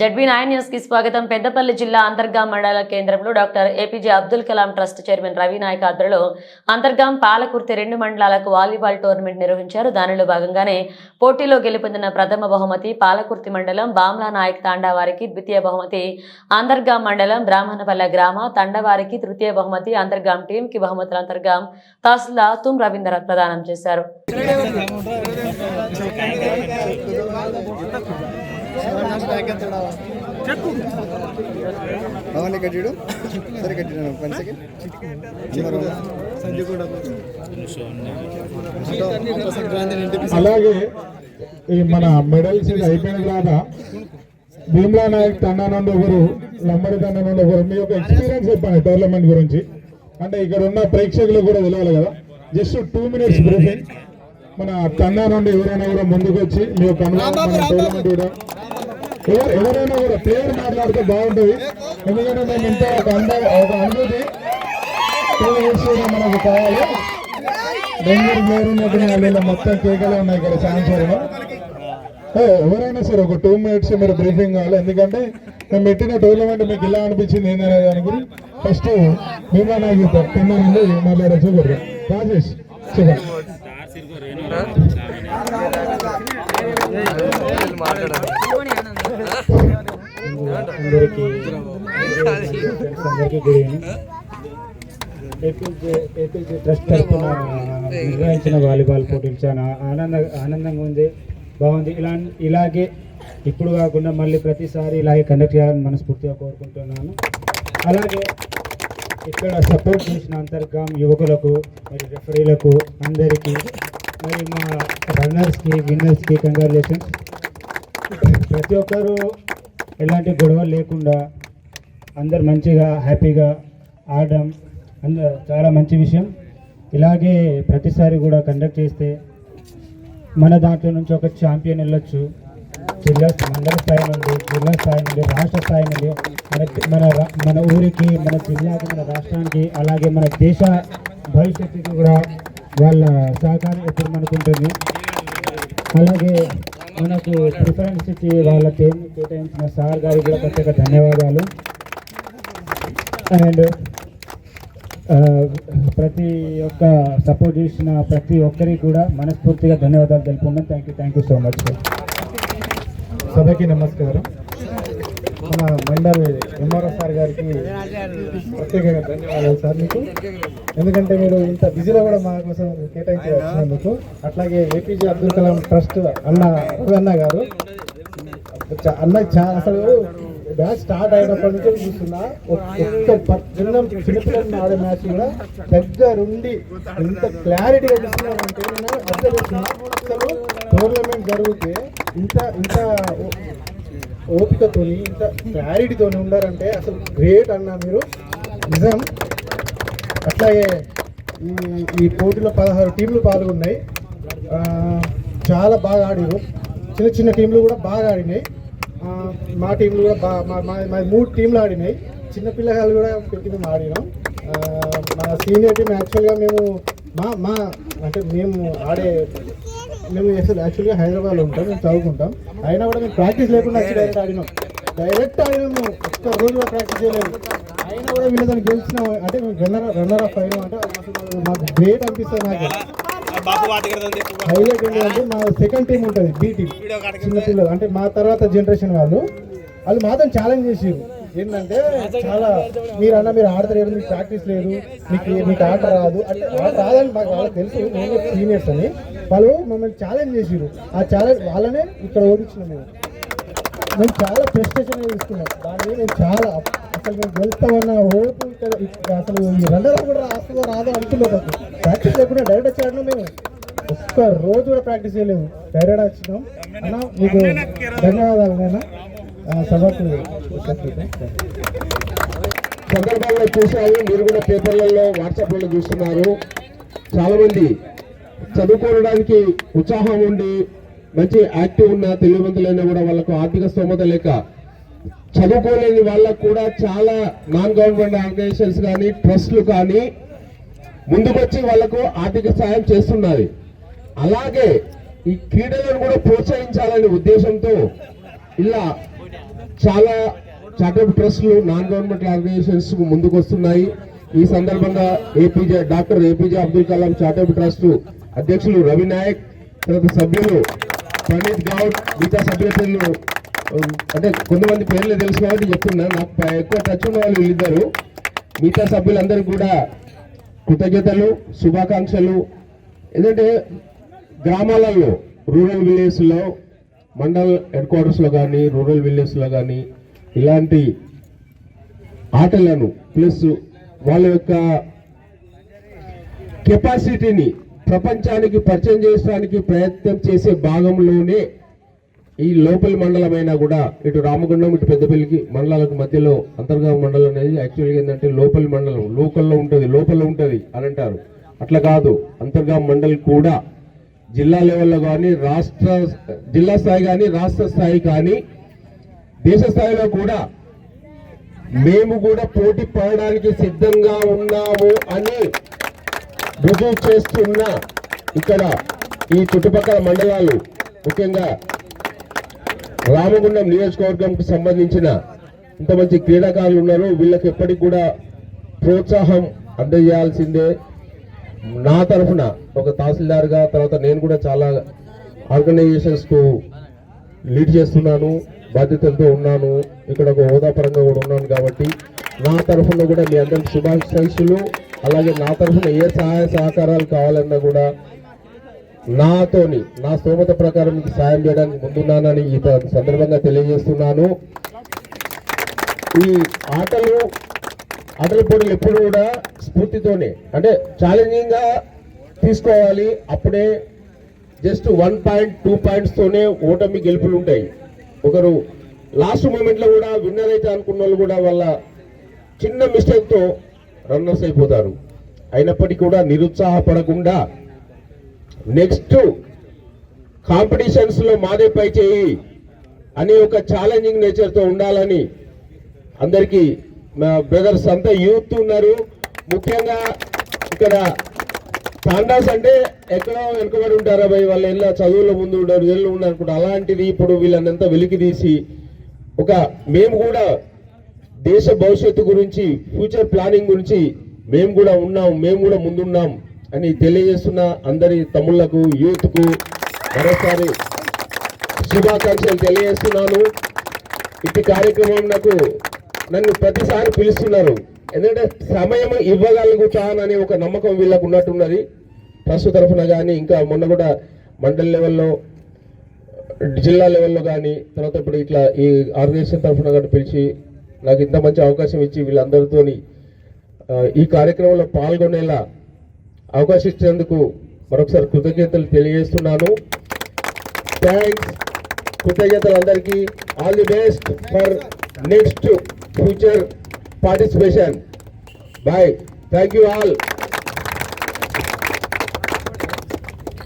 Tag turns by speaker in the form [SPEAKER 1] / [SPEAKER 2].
[SPEAKER 1] ZB nine న్యూస్కి స్వాగతం. పెద్దపల్లి జిల్లా అంతర్గాం మండల కేంద్రంలో doctor APJ Abdul Kalam trust chairman Ravi Nayak ఆధ్వర్యంలో అంతర్గాం పాలకుర్తి రెండు మండలాలకు వాలీబాల్ టోర్నమెంట్ నిర్వహించారు. దానిలో భాగంగానే పోటీలో గెలుపొందిన ప్రథమ బహుమతి పాలకుర్తి మండలం బామ్లా నాయక్ తాండావారికి ద్వితీయ బహుమతి అంతర్గాం మండలం బ్రాహ్మణపల్లె గ్రామ తండవారికి తృతీయ బహుమతి అంతర్గాం టీం కి బహుమతులు అంతర్గాం తహసీల్దార్ తుమ్ రవీందర్ ప్రదానం చేశారు.
[SPEAKER 2] అవన్నీ కట్టిడు. సరే కట్టాను వన్ సెకండ్
[SPEAKER 3] అలాగే ఈ మన మెడల్స్ అయిపోయిన తర్వాత భీమ్లా నాయక్ తండా నుండి ఒకరు లంబడి తండా నుండి ఒకరు. మీ యొక్క ఎక్స్పీరియన్స్ చెప్పండి టోర్నమెంట్ గురించి. అంటే ఇక్కడ ఉన్న ప్రేక్షకులు కూడా తెలియాలి కదా. జస్ట్ టూ మినిట్స్ బ్రీఫింగ్ మన కన్నా నుండి ఎవరైనా కూడా ముందుకు వచ్చి మీ యొక్క అనుభవం టోర్నమెంట్ కూడా ఎవరైనా కూడా ప్లేయర్ మాట్లాడితే బాగుంటుంది. ఎందుకంటే మేము ఇంత ఒక అంద ఒక అనుభూతి. మనకు కావాలి. బెంగళూరు వాళ్ళు మొత్తం కేకలే ఉన్నాయి ఇక్కడ సాయంత్రం ఎవరైనా సరే ఒక టూ మినిట్స్ మీరు బ్రీఫింగ్ కావాలి. ఎందుకంటే మేము పెట్టిన టోర్నమెంట్ మీకు ఇలా అనిపించింది ఏంటనే దానికి ఫస్ట్ మేము నాకు కింద నుండి మాట్లాడచ్చు కూడా రాజేష్ చెప్పండి. అందరికీ అందరికీ good evening. APJ APJ trust తరఫున నిర్వహించిన వాలీబాల్ పోటీలు చాలా ఆనంద ఆనందంగా ఉంది బాగుంది. ఇలా ఇలాగే ఇప్పుడు కాకుండా మళ్ళీ ప్రతిసారి ఇలాగే కండక్ట్ చేయాలని మనస్ఫూర్తిగా కోరుకుంటున్నాను. అలాగే ఇక్కడ సపోర్ట్ చేసిన అంతర్గాం యువకులకు మరి రెఫరీలకు అందరికీ మరి మా రన్నర్స్కి విన్నర్స్కి కంగ్రాచులేషన్స్. ప్రతి ఒక్కరూ ఎలాంటి గొడవ లేకుండా అందరు మంచిగా హ్యాపీగా ఆడడం అంద చాలా మంచి విషయం. ఇలాగే ప్రతిసారి కూడా కండక్ట్ చేస్తే మన దాంట్లో నుంచి ఒక ఛాంపియన్ వెళ్ళొచ్చు. జిల్లా మండల స్థాయి నుండి జిల్లా స్థాయి నుండి రాష్ట్ర స్థాయి నుండి మన మన మన ఊరికి మన జిల్లాకి మన రాష్ట్రానికి అలాగే మన దేశ భవిష్యత్తుకి కూడా వాళ్ళ సహకారం ఎప్పుడు అనుకుంటుంది అలాగే మనకు ప్రిఫరెన్స్ ఇచ్చి వాళ్ళ టైం కేటాయించిన సార్ గారికి కూడా ప్రత్యేక ధన్యవాదాలు. అండ్ ప్రతి ఒక్క సపోర్ట్ చేసిన ప్రతి ఒక్కరికి కూడా మనస్ఫూర్తిగా ధన్యవాదాలు తెలుపుకున్నాం thank you thank you so much సభకి నమస్కారం. మన మండల్ ఎంఆర్ఓ సార్ గారికి ప్రత్యేకంగా ధన్యవాదాలు సార్ మీకు. ఎందుకంటే మీరు ఇంత బిజీలో కూడా మా కోసం కేటాయించి వచ్చినందుకు అట్లాగే ఏపీజే అబ్దుల్ కలాం ట్రస్ట్ అన్న రవి అన్న గారు. అన్న అసలు మ్యాచ్ స్టార్ట్ అయినప్పటి నుంచి చూస్తున్నా ఒక్క ప- చిన్న చిన్నపిల్లలు ఆడే మ్యాచ్ కూడా దగ్గరుండి ఎంత క్లారిటీగా చూస్తున్నారంటే నేను అబ్జర్వ్ చేస్తున్నా అసలు టోర్నమెంట్ జరిగితే ఇంత ఇంత ఓపికతోని ఇంత క్లారిటీతోని ఉండారంటే అసలు గ్రేట్ అన్న మీరు. నిజం. అట్లాగే ఈ ఈ పోటీలో పదహారు టీంలు పాల్గొన్నాయి. చాలా బాగా ఆడారు. చిన్న చిన్న టీంలు కూడా బాగా ఆడినాయి. మా టీంలు కూడా బాగా మా మా మా మూడు టీంలు ఆడినాయి. చిన్న పిల్లగాళ్ళు కూడా పెట్టి మేము ఆడినాం మా సీనియర్ టీం యాక్చువల్గా మేము మా మా అంటే మేము ఆడే మేము అసలు యాక్చువల్గా హైదరాబాద్లో ఉంటాం మేము చదువుకుంటాం. అయినా కూడా మేము ప్రాక్టీస్ లేకుండా వచ్చి డైరెక్ట్ ఆడినాం. డైరెక్ట్ ఆడినాము. ఒక్క రోజు కూడా ప్రాక్టీస్ చేయలేదు. అయినా కూడా వీళ్ళని గెలిచినాం. అంటే మేము రన్నర్ రన్నర్ ఆఫ్ అయినాం అంటే మాకు గ్రేట్ అనిపిస్తుంది నాకు. హైలైట్ ఏంటంటే మా సెకండ్ టీం ఉంటుంది బి టీం చిన్న పిల్లలు. అంటే మా తర్వాత జనరేషన్ వాళ్ళు. వాళ్ళు మాత్రం ఛాలెంజ్ చేసారు ఏంటంటే చాలా మీరు అన్న మీరు ఆడతారు మీకు ప్రాక్టీస్ లేదు మీకు మీకు ఆట రాదు. అంటే ఆట రాదని మాకు వాళ్ళకి తెలుసు నేను సీనియర్స్ అని. వాళ్ళు మమ్మల్ని ఛాలెంజ్ చేసిరు ఆ ఛాలెంజ్ వాళ్ళనే ఇక్కడ ఓడించిన మేము. మేము చాలా ప్రెస్టేషన్ తీసుకున్నాం. దాన్ని మేము చాలా అసలు మేము గెలుస్తామన్న ఓపు ఇక్కడ అసలు ఈ రన్నర్ కూడా రాస్తుందో రాదో అనుకున్నాం ప్రాక్టీస్ లేకుండా డైరెక్ట్ వచ్చాడు మేము. ఒక్క రోజు కూడా ప్రాక్టీస్ చేయలేదు. డైరెక్ట్ వచ్చినాం. అన్న మీకు ధన్యవాదాలు నేను సభకు
[SPEAKER 4] సందర్భంలో చూశారు మీరు కూడా పేపర్లలో వాట్సాప్లలో చూస్తున్నారు. చాలా మంది చదువుకోవడానికి ఉత్సాహం ఉండి మంచి యాక్టివ్ ఉన్న తెలివివంతులైనా కూడా వాళ్ళకు ఆర్థిక స్తోమత లేక చదువుకోలేని వాళ్ళకు కూడా చాలా నాన్ గవర్నమెంట్ ఆర్గనైజేషన్స్ కానీ ట్రస్ట్లు కానీ ముందుకొచ్చి వాళ్ళకు ఆర్థిక సాయం చేస్తున్నది అలాగే ఈ క్రీడలను కూడా ప్రోత్సహించాలనే ఉద్దేశంతో ఇలా చాలా చార్టర్డ్ ట్రస్ట్లు నాన్ గవర్నమెంట్ ఆర్గనైజేషన్స్ ముందుకు వస్తున్నాయి. ఈ సందర్భంగా APJ doctor APJ Abdul Kalam chartered trust అధ్యక్షులు రవి నాయక్ తర్వాత సభ్యులు ప్రణీత్ గౌడ్ మిగతా సభ్యుల పేర్లు అంటే కొంతమంది పేర్లు తెలుసు కాబట్టి చెప్తున్నా. నాకు ఎక్కువ టచ్ ఉన్న వాళ్ళు వీళ్ళిద్దరు. మిగతా సభ్యులందరికీ కూడా కృతజ్ఞతలు శుభాకాంక్షలు. ఎందుకంటే గ్రామాలలో రూరల్ విలేజ్లో మండల్ హెడ్ క్వార్టర్స్లో కానీ రూరల్ విలేజ్లో కానీ ఇలాంటి ఆటలను ప్లస్ వాళ్ళ యొక్క కెపాసిటీని ప్రపంచానికి పరిచయం చేయడానికి ప్రయత్నం చేసే భాగంలోనే ఈ లోపలి మండలమైనా కూడా ఇటు రామగుండం ఇటు పెద్దపల్లికి మండలాలకు మధ్యలో అంతర్గామ మండలం అనేది యాక్చువల్గా ఏంటంటే లోపలి మండలం లోకల్లో ఉంటుంది లోపల ఉంటుంది అని అంటారు. అట్లా కాదు అంతర్గామ మండలి కూడా జిల్లా లెవెల్లో కానీ రాష్ట్ర జిల్లా స్థాయి కానీ రాష్ట్ర స్థాయి కానీ దేశ స్థాయిలో కూడా మేము కూడా పోటీ పడడానికి సిద్ధంగా ఉన్నాము అని రుజువు చేస్తున్న ఇక్కడ ఈ చుట్టుపక్కల మండలాలు ముఖ్యంగా రామగుండం నియోజకవర్గంకి సంబంధించిన ఇంత మంచి క్రీడాకారులు ఉన్నారు. వీళ్ళకి ఎప్పటికి కూడా ప్రోత్సాహం అందజేయాల్సిందే. నా తరఫున ఒక తహసీల్దార్గా తర్వాత నేను కూడా చాలా ఆర్గనైజేషన్స్కు లీడ్ చేస్తున్నాను బాధ్యతలతో ఉన్నాను ఇక్కడ ఒక హోదా పరంగా కూడా ఉన్నాను కాబట్టి నా తరఫున కూడా మీ అందరికి శుభాకాంక్షలు అలాగే నా తరఫున ఏ సహాయ సహకారాలు కావాలన్నా కూడా నాతోని నా స్తోమత ప్రకారం మీకు సాయం చేయడానికి ముందున్నానని ఈ సందర్భంగా తెలియజేస్తున్నాను. ఈ ఆటలు ఆటల పోటీలు ఎప్పుడు కూడా స్ఫూర్తితోనే అంటే ఛాలెంజింగ్గా తీసుకోవాలి. అప్పుడే just one point two points తోనే ఓటమి గెలుపులు ఉంటాయి. ఒకరు లాస్ట్ మూమెంట్లో కూడా విన్నర్ అయితే అనుకున్న వాళ్ళు కూడా వాళ్ళ చిన్న మిస్టేక్తో రన్నర్స్ అయిపోతారు. అయినప్పటికీ కూడా నిరుత్సాహపడకుండా నెక్స్ట్ కాంపిటీషన్స్లో మాదే పై చేయి అనే ఒక ఛాలెంజింగ్ నేచర్తో ఉండాలని అందరికీ మా బ్రదర్స్ అంతా యూత్ ఉన్నారు. ముఖ్యంగా ఇక్కడ తాండాస్ అంటే ఎక్కడో వెనుకబడి ఉంటారా భయ్ వాళ్ళ ఎలా చదువుల ముందు ఉండరు ఇళ్ళు ఉన్నారు అలాంటిది ఇప్పుడు వీళ్ళనంతా వెలికి తీసి ఒక మేము కూడా దేశ భవిష్యత్తు గురించి ఫ్యూచర్ ప్లానింగ్ గురించి మేము కూడా ఉన్నాం మేము కూడా ముందున్నాం అని తెలియజేస్తున్న అందరి తమ్ముళ్ళకు యూత్కు మరోసారి శుభాకాంక్షలు తెలియజేస్తున్నాను. ఇటు కార్యక్రమం నాకు నన్ను ప్రతిసారి పిలుస్తున్నారు. ఎందుకంటే సమయం ఇవ్వగలుగుతానని ఒక నమ్మకం వీళ్ళకు ఉన్నట్టున్నది. ట్రస్ట్ తరఫున కానీ ఇంకా మొన్న కూడా మండలి లెవెల్లో జిల్లా లెవెల్లో కానీ తర్వాత ఇప్పుడు ఇట్లా ఈ ఆర్గనైజేషన్ తరఫున కానీ పిలిచి నాకు ఇంత మంచి అవకాశం ఇచ్చి వీళ్ళందరితోని ఈ కార్యక్రమంలో పాల్గొనేలా అవకాశం ఇచ్చినందుకు మరొకసారి కృతజ్ఞతలు తెలియజేస్తున్నాను. థ్యాంక్స్ కృతజ్ఞతలు అందరికీ all the best for next future participation bye thank you all